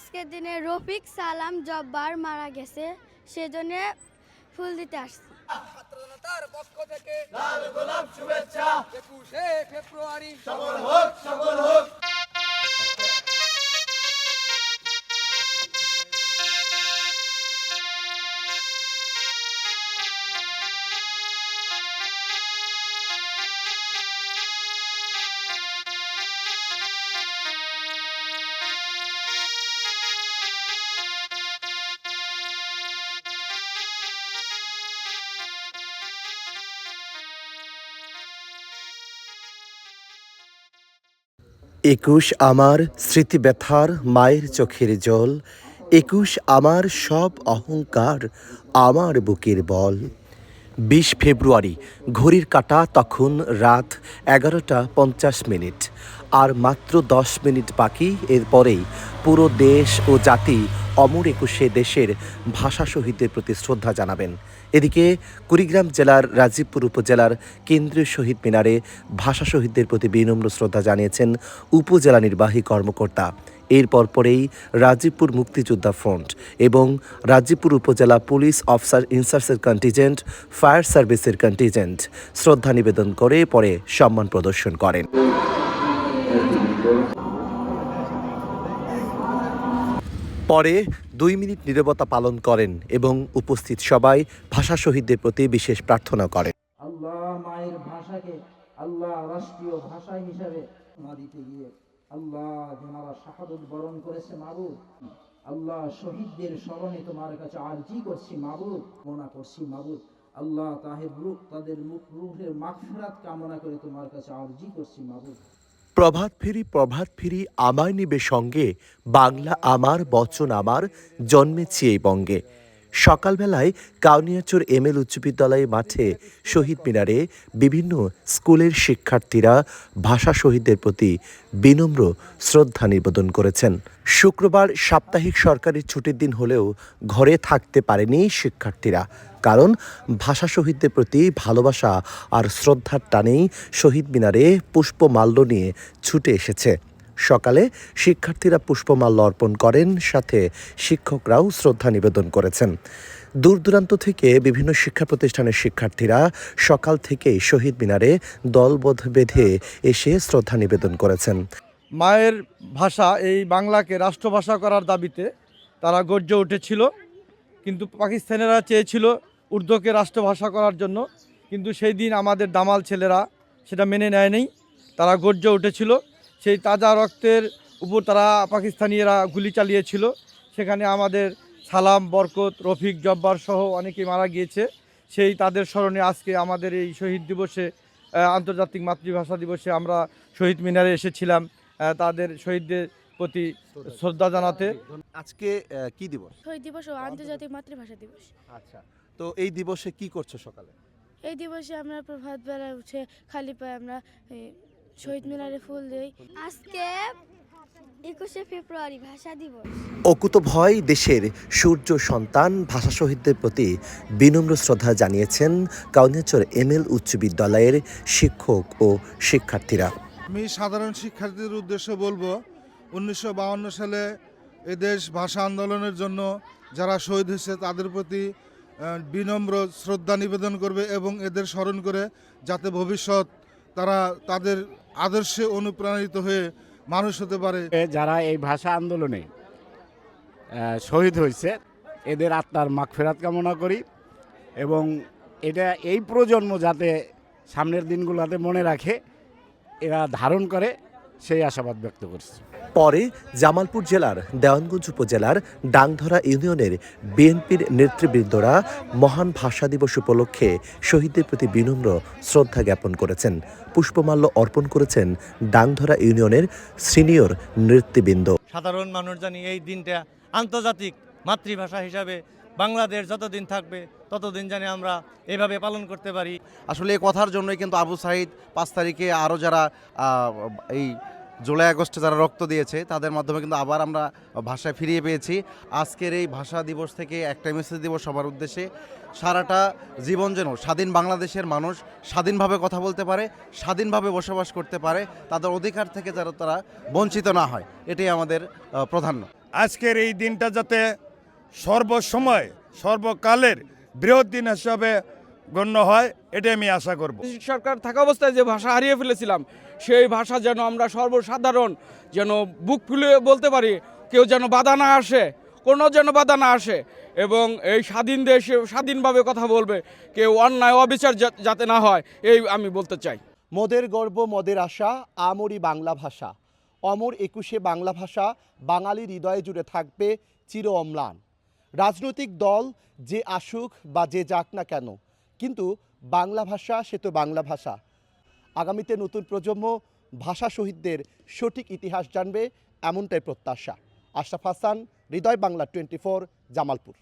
আজকের দিনে রফিক সালাম জব্বার মারা গেছে সেজন্য ফুল দিতে আসছি। ছাত্র পক্ষ থেকে লাল গোলাপ শুভেচ্ছা। একুশে ফেব্রুয়ারি একুশ আমার স্মৃতি ব্যথার মায়ের চোখের জল, একুশ আমার সব অহংকার আমার বুকের বল। বিশ ফেব্রুয়ারি, ঘড়ির কাটা তখন রাত এগারোটা পঞ্চাশ মিনিট, আর মাত্র দশ মিনিট বাকি, এরপরেই পুরো দেশ ও জাতি অমর একুশে দেশের ভাষা শহীদদের প্রতি শ্রদ্ধা জানাবেন। এদিকে কুড়িগ্রাম জেলার রাজীবপুর উপজেলার কেন্দ্রীয় শহীদ মিনারে ভাষা শহীদদের প্রতি বিনম্র শ্রদ্ধা জানিয়েছেন উপজেলা নির্বাহী কর্মকর্তা। এরপর পরেই রাজীবপুর মুক্তিযোদ্ধা ফ্রন্ট এবং রাজীবপুর উপজেলা পুলিশ অফিসার ইনসার্সের কন্টিজেন্ট, ফায়ার সার্ভিসের কন্টিজেন্ট শ্রদ্ধা নিবেদন করে পরে সম্মান প্রদর্শন করেন। পরে দুই মিনিট নীরবতা পালন করেন এবং উপস্থিত সবাই ভাষা শহীদদের প্রতি বিশেষ প্রার্থনা করেন। আল্লাহ মায়ের ভাষাকে আল্লাহ রাষ্ট্রীয় ভাষা হিসাবে দিতে গিয়ে আল্লাহ যারা শাহাদত বরণ করেছে মাবুদ, আল্লাহ শহীদদের স্মরণে তোমার কাছে আরজি করছি মাবুদ মনা করছি মাবুদ, আল্লাহ তাহের রূপ তাদের রূহের মাগফিরাত কামনা করে তোমার কাছে আরজি করছি মাবুদ। প্রভাত ফেরি প্রভাত ফেরি, আমায় নিবে সঙ্গে, বাংলা আমার, বচন আমার, জন্মেছি এই বঙ্গে। সকালবেলায় কাউনিয়াচর এম এল উচ্চ বিদ্যালয় মাঠে শহীদ মিনারে বিভিন্ন স্কুলের শিক্ষার্থীরা ভাষা শহীদদের প্রতি বিনম্র শ্রদ্ধা নিবেদন করেছেন। শুক্রবার সাপ্তাহিক সরকারি ছুটির দিন হলেও ঘরে থাকতে পারেনি শিক্ষার্থীরা। কারণ ভাষা শহীদদের প্রতি ভালোবাসা আর শ্রদ্ধার টানেই শহীদ মিনারে পুষ্পমাল্য নিয়ে ছুটে এসেছে। সকালে শিক্ষার্থীরা পুষ্পমাল্য অর্পণ করেন, সাথে শিক্ষকরাও শ্রদ্ধা নিবেদন করেছেন। দূর দূরান্ত থেকে বিভিন্ন শিক্ষা প্রতিষ্ঠানের শিক্ষার্থীরা সকাল থেকেই শহীদ মিনারে দলবদ্ধ বেঁধে এসে শ্রদ্ধা নিবেদন করেছেন। মায়ের ভাষা, এই বাংলাকে রাষ্ট্রভাষা করার দাবিতে তারা গর্জে উঠেছিল। কিন্তু পাকিস্তানিরা চেয়েছিল উর্দুকে রাষ্ট্রভাষা করার জন্য। কিন্তু সেই দিন আমাদের দামাল ছেলেরা সেটা মেনে নেয়নি। তারা গর্জে উঠেছিল। সেই তাজা রক্তের উপর তারা পাকিস্তানিরা গুলি চালিয়েছিল। সেখানে আমাদের সালাম বরকত রফিক জব্বার সহ অনেকেই মারা গিয়েছে। সেই তাদের স্মরণে আজকে আমাদের এই শহীদ দিবসে আন্তর্জাতিক মাতৃভাষা দিবসে আমরা শহীদ মিনারে এসেছিলাম। তাদের শহীদদের প্রতি শ্রদ্ধা জানাতে। আজকে কি দিবস? শহীদ দিবস ও আন্তর্জাতিক মাতৃভাষা দিবস। আচ্ছা। তো এই দিবসে কি করছ সকালে? এই দিবসে আমরা প্রভাত বেলা উঠে খালি পায়ে আমরা শহীদ মিনারে ফুল দিই। আজকে একুশে ফেব্রুয়ারি ভাষা দিবস। অকুত ভয় দেশের সূর্য সন্তান ভাষা শহীদদের প্রতি বিনম্র শ্রদ্ধা জানিয়েছেন কাউনিয়াচর এম এল উচ্চ বিদ্যালয়ের শিক্ষক ও শিক্ষার্থীরা। আমি সাধারণ শিক্ষার্থীদের উদ্দেশ্যে বলব উনিশশো বাহান্ন সালে এদেশ ভাষা আন্দোলনের জন্য যারা শহীদ হয়েছে তাদের প্রতি বিনম্র শ্রদ্ধা নিবেদন করবে এবং এদের স্মরণ করে যাতে ভবিষ্যৎ তারা তাদের আদর্শে অনুপ্রাণিত হয়ে মানুষ হতে পারে। যারা এই ভাষা আন্দোলনে শহীদ হয়েছে, এদের আত্মার মাগফেরাত কামনা করি এবং এটা এই প্রজন্ম যাতে সামনের দিনগুলোতে মনে রাখে, এরা ধারণ করে, সেই আশাবাদ ব্যক্ত করছি। পরে জামালপুর জেলার দেওয়ানগঞ্জ উপজেলার ডাংধরা ইউনিয়নের বিএনপির নেতৃবৃন্দরা মহান ভাষা দিবস উপলক্ষে শহীদদের প্রতি বিনম্র শ্রদ্ধা জ্ঞাপন করেছেন। পুষ্পমাল্য অর্পণ করেছেন ডাংধরা ইউনিয়নের সিনিয়র নেতৃবৃন্দ। সাধারণ মানুষ জানি এই দিনটা আন্তর্জাতিক মাতৃভাষা হিসাবে বাংলাদেশ যতদিন থাকবে ততদিন জানি আমরা এভাবে পালন করতে পারি। আসলে এই কথার জন্যই কিন্তু আবু সাইদ পাঁচ তারিখে আরও যারা এই জুলাই আগস্টে যারা রক্ত দিয়েছে, তাদের মাধ্যমে কিন্তু আবার আমরা ভাষায় ফিরিয়ে পেয়েছি। আজকের এই ভাষা দিবস থেকে একটা মেসেজ দিব সবার উদ্দেশ্যে। সারাটা জীবন যেন স্বাধীন বাংলাদেশের মানুষ স্বাধীনভাবে কথা বলতে পারে, স্বাধীনভাবে বসবাস করতে পারে, তাদের অধিকার থেকে যারা তারা বঞ্চিত না হয়, এটাই আমাদের প্রাধান্য আজকের এই দিনটা যাতে সর্বসময়, সর্বকালের বৃহৎ দিন হিসাবে গণ্য হয় এটাই আমি আশা করব। সরকার থাকা অবস্থায় যে ভাষা হারিয়ে ফেলেছিলাম সেই ভাষা যেন আমরা সর্বসাধারণ যেন বুক ফুলে বলতে পারি কেউ যেন বাধা না আসে কোনো যেন বাধা না আসে এবং এই স্বাধীন দেশে স্বাধীনভাবে কথা বলবে কেউ অন্যায় অবিচার যা- যাতে না হয় এই আমি বলতে চাই। মোদের গর্ব মদের আশা আমরি বাংলা ভাষা। অমর একুশে বাংলা ভাষা বাঙালি হৃদয়ে জুড়ে থাকবে চির অম্লান। রাজনৈতিক দল যে আসুক বা যে যাক না কেন কিন্তু বাংলা ভাষা, সে তো বাংলা ভাষা। আগামীতে নতুন প্রজন্ম ভাষা শহীদদের সঠিক ইতিহাস জানবে, এমনটাই প্রত্যাশা। আশরাফ হাসান, হৃদয় বাংলা টোয়েন্টি জামালপুর।